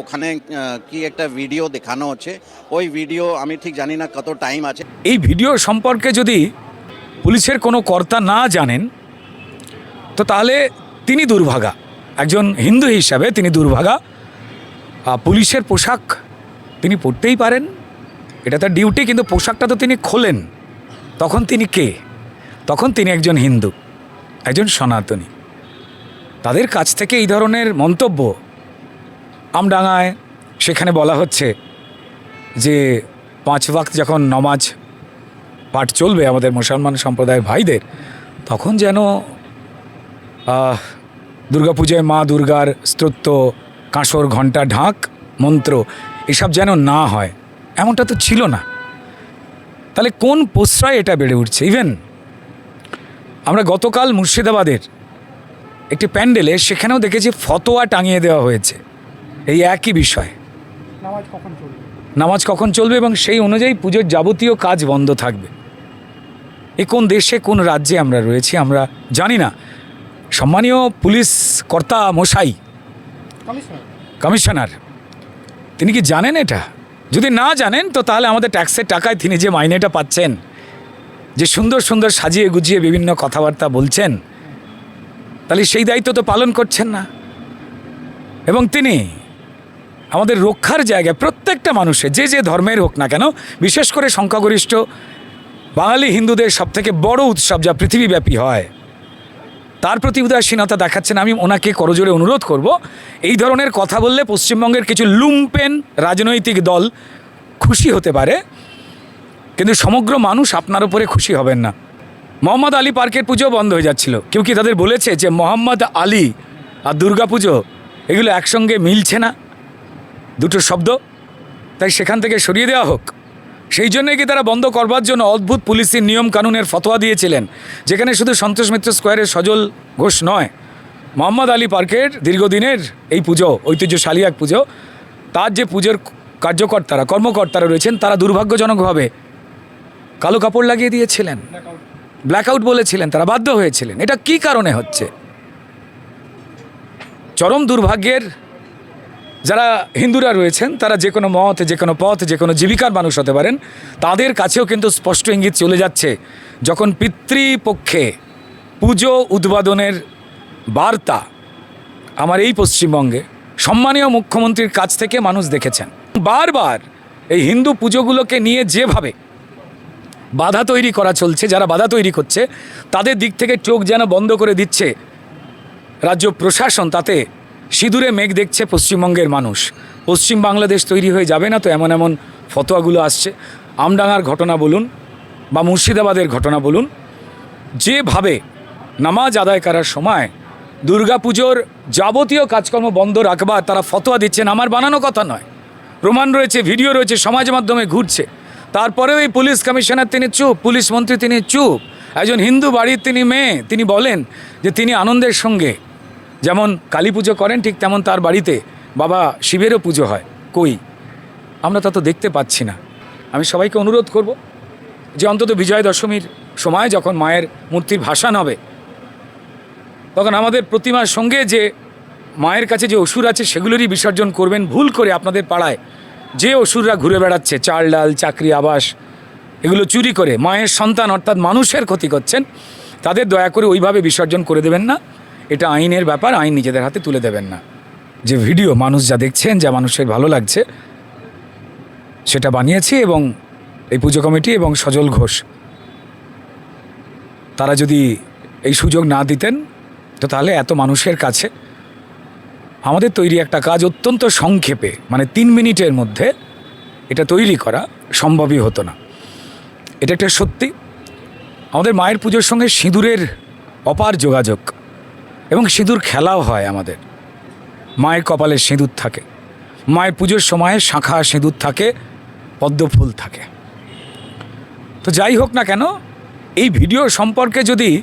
ওখানে কি একটা ভিডিও দেখানো হচ্ছে ওই ভিডিও আমি ঠিক জানি না কত টাইম আছে। এই ভিডিও সম্পর্কে যদি পুলিশের কোনো কর্তা না জানেন, তো তাহলে তিনি দুর্ভাগা। একজন হিন্দু হিসাবে তিনি দুর্ভাগা। পুলিশের পোশাক তিনি পরতেই পারেন। এটা তার ডিউটি কিন্তু পোশাকটা তো তিনি খোলেন। তখন তিনি কে? তখন তিনি একজন হিন্দু, একজন সনাতনী। তাদের কাছ থেকে এই ধরনের মন্তব্য আমডাঙায় সেখানে বলা হচ্ছে যে পাঁচ ওয়াক্ত যখন নমাজ পাঠ চলবে আমাদের মুসলমান সম্প্রদায়ের ভাইদের, তখন যেন দুর্গাপূজায় মা দুর্গার স্তোত্র কাঁসর, ঘণ্টা, ঢাক, মন্ত্র এসব যেন না হয়। এমনটা তো ছিল না। তাহলে কোন প্রশ্রয় এটা বেড়ে উঠছে? ইভেন আমরা গতকাল মুর্শিদাবাদের একটি প্যান্ডেলে সেখানেও দেখেছি ফতোয়া টাঙিয়ে দেওয়া হয়েছে। এই একই বিষয়। নামাজ কখন চলবে? এবং সেই অনুযায়ী পুজোর যাবতীয় কাজ বন্ধ থাকবে। এ কোন দেশে কোন রাজ্যে আমরা রয়েছি আমরা জানি না। সম্মানীয় পুলিশ কর্তা মশাই কমিশনার তিনি কি জানেন এটা? যদি না জানেন তো তাহলে আমাদের ট্যাক্সের টাকায় তিনি যে মাইনেটা পাচ্ছেন যে সুন্দর সুন্দর সাজিয়ে গুজিয়ে বিভিন্ন কথাবার্তা বলছেন তাহলে সেই দায়িত্ব তো পালন করছেন না। এবং তিনি আমাদের রক্ষার জায়গায় প্রত্যেকটা মানুষের যে যে ধর্মের হোক না কেন, বিশেষ করে সংখ্যাগরিষ্ঠ বাঙালি হিন্দুদের সবথেকে বড় উৎসব যা পৃথিবীব্যাপী হয়, তার প্রতি উদাসীনতা দেখাচ্ছেন আমি ওনাকে করজোরে অনুরোধ করব, এই ধরনের কথা বললে পশ্চিমবঙ্গের কিছু লুম্পেন রাজনৈতিক দল খুশি হতে পারে, কিন্তু সমগ্র মানুষ আপনার উপরে খুশি হবেন না। মোহাম্মদ আলী পার্কের পুজো বন্ধ হয়ে যাচ্ছিল। কেউ কি তাদের বলেছে যে মোহাম্মদ আলী আর দুর্গা পুজো এগুলো একসঙ্গে মিলছে না? দুটো শব্দ। তাই সেখান থেকে সরিয়ে দেওয়া হোক। সেই জন্যই কি তারা বন্ধ করবার জন্য অদ্ভুত পুলিশের নিয়ম কানুনের ফতোয়া দিয়েছিলেন, যেখানে শুধু সন্তোষ মিত্র স্কোয়ারের সজল ঘোষ নয়, মোহাম্মদ আলী পার্কের দীর্ঘদিনের এই পুজো, ঐতিহ্যশালী এক পুজো, তার যে পুজোর কার্যকর্তারা, কর্মকর্তারা রয়েছেন, তারা দুর্ভাগ্যজনকভাবে কালো কাপড় লাগিয়ে দিয়েছিলেন। ব্ল্যাকআউট বলেছিলেন, তারা বাধ্য হয়েছিলেন। এটা কি কারণে হচ্ছে? চরম দুর্ভাগ্যের যারা হিন্দুরা রয়েছেন, তারা যে কোনো মত, যে কোনো পথ, যে কোনো জীবিকার মানুষ হতে পারেন, তাদের কাছেও কিন্তু স্পষ্ট ইঙ্গিত চলে যাচ্ছে। যখন পিতৃপক্ষে পুজো উদ্বোধনের বার্তা আমার এই পশ্চিমবঙ্গে, সম্মানীয় মুখ্যমন্ত্রীর কাছ থেকে মানুষ দেখেছেন। বারবার এই হিন্দু পুজোগুলোকে নিয়ে যেভাবে বাধা তৈরি করা চলছে, যারা বাধা তৈরি করছে, তাদের দিক থেকে চোখ যেন বন্ধ করে দিচ্ছে রাজ্য প্রশাসন, তাতে সিঁদুরে মেঘ দেখছে পশ্চিমবঙ্গের মানুষ। পশ্চিম বাংলাদেশ তৈরি হয়ে যাবে না তো এমন এমন ফতোয়াগুলো আসছে। আমডাঙ্গার ঘটনা বলুন বা মুর্শিদাবাদের ঘটনা বলুন। যেভাবে নামাজ আদায় করার সময় দুর্গাপুজোর যাবতীয় কাজকর্ম বন্ধ রাখবার তারা ফতোয়া দিচ্ছেন, আমার বানানো কথা নয়। প্রমাণ রয়েছে, ভিডিও রয়েছে, সমাজ মাধ্যমে ঘুরছে। তারপরেও এই পুলিশ কমিশনার তিনি চুপ, পুলিশ মন্ত্রী তিনি চুপ। একজন হিন্দু বাড়ির তিনি মেয়ে, তিনি বলেন যে তিনি আনন্দের সঙ্গে যেমন কালী পুজো করেন, ঠিক তেমন তার বাড়িতে বাবা শিবেরও পুজো হয়। কই? আমরা তা তো দেখতে পাচ্ছি না। আমি সবাইকে অনুরোধ করব যে অন্তত বিজয় দশমীর সময় যখন মায়ের মূর্তির ভাসান হবে, তখন আমাদের প্রতিমার সঙ্গে যে মায়ের কাছে যে অসুর আছে সেগুলোরই বিসর্জন করবেন। ভুল করে আপনাদের পাড়ায় যে অসুররা ঘুরে বেড়াচ্ছে, চাল ডাল, চাকরি, আবাস, এগুলো চুরি করে মায়ের সন্তান অর্থাৎ মানুষের ক্ষতি করছেন, তাদের দয়া করে ওইভাবে বিসর্জন করে দেবেন না। এটা আইনের ব্যাপার, আইন নিজেদের হাতে তুলে দেবেন না। যে ভিডিও, মানুষ যা দেখছেন, যা মানুষের ভালো লাগছে, সেটা বানিয়েছি এবং এই পুজো কমিটি এবং সজল ঘোষ, তারা যদি এই সুযোগ না দিতেন, তো তাহলে এত মানুষের কাছে আমাদের তৈরি একটা কাজ অত্যন্ত সংক্ষেপে মানে তিন মিনিটের মধ্যে এটা তৈরি করা সম্ভবই হতো না। এটা একটা সত্যি। আমাদের মায়ের পুজোর সঙ্গে সিঁদুরের অপার যোগাযোগ এবং সিঁদুর খেলাও হয় আমাদের। মায়ের কপালে সিঁদুর থাকে। মায়ের পুজোর সময় শাঁখা সিঁদুর থাকে, পদ্মফুল থাকে। তো যাই হোক না কেন, এই ভিডিও সম্পর্কে যদি